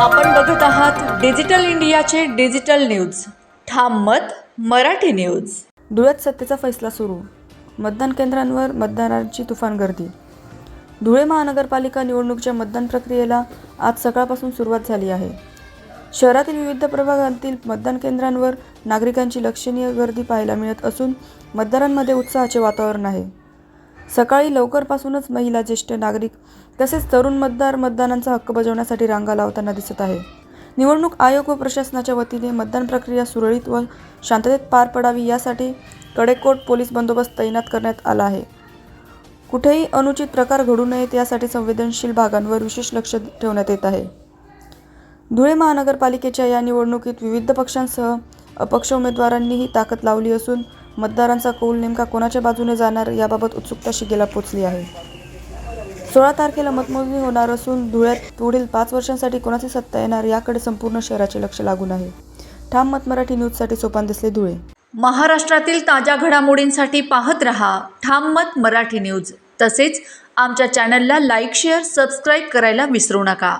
आपण बघत आहात डिजिटल इंडियाचे डिजिटल न्यूज. ठाम मत मराठी न्यूज. धुळ्यात सत्तेचा फैसला सुरू. मतदान केंद्रांवर मतदारांची तुफान गर्दी. धुळे महानगरपालिका निवडणुकीच्या मतदान प्रक्रियेला आज सकाळपासून सुरुवात झाली आहे. शहरातील विविध प्रभागांतील मतदान केंद्रांवर नागरिकांची लक्षणीय गर्दी पाहायला मिळत असून मतदारांमध्ये उत्साहाचे वातावरण आहे. सकाळी लवकरपासूनच महिला ज्येष्ठ नागरिक तसेच तरुण मतदार मतदानाचा हक्क बजावण्यासाठी रांगा लावताना दिसत आहे. निवडणूक आयोग व प्रशासनाच्या वतीने मतदान प्रक्रिया सुरळीत व शांततेत पार पडावी यासाठी कडेकोट पोलीस बंदोबस्त तैनात करण्यात आला आहे. कुठेही अनुचित प्रकार घडू नयेत यासाठी संवेदनशील भागांवर विशेष लक्ष ठेवण्यात येत आहे. धुळे महानगरपालिकेच्या या निवडणुकीत विविध पक्षांसह अपक्ष उमेदवारांनीही ताकद लावली असून मतदारांचा कौल नेमका कोणाच्या बाजूने जाणार याबाबत उत्सुकता शिगेला पोचली आहे. सोळा तारखेला मतमोजणी होणार असून धुळ्यात पुढील पाच वर्षांसाठी कोणाची सत्ता येणार याकडे संपूर्ण शहराचे लक्ष लागून आहे. ठाम मत मराठी न्यूजसाठी सोपान दिसले धुळे. महाराष्ट्रातील ताज्या घडामोडींसाठी पाहत रहा ठाम मत मराठी न्यूज. तसेच आमच्या चॅनलला लाईक शेअर सबस्क्राईब करायला विसरू नका.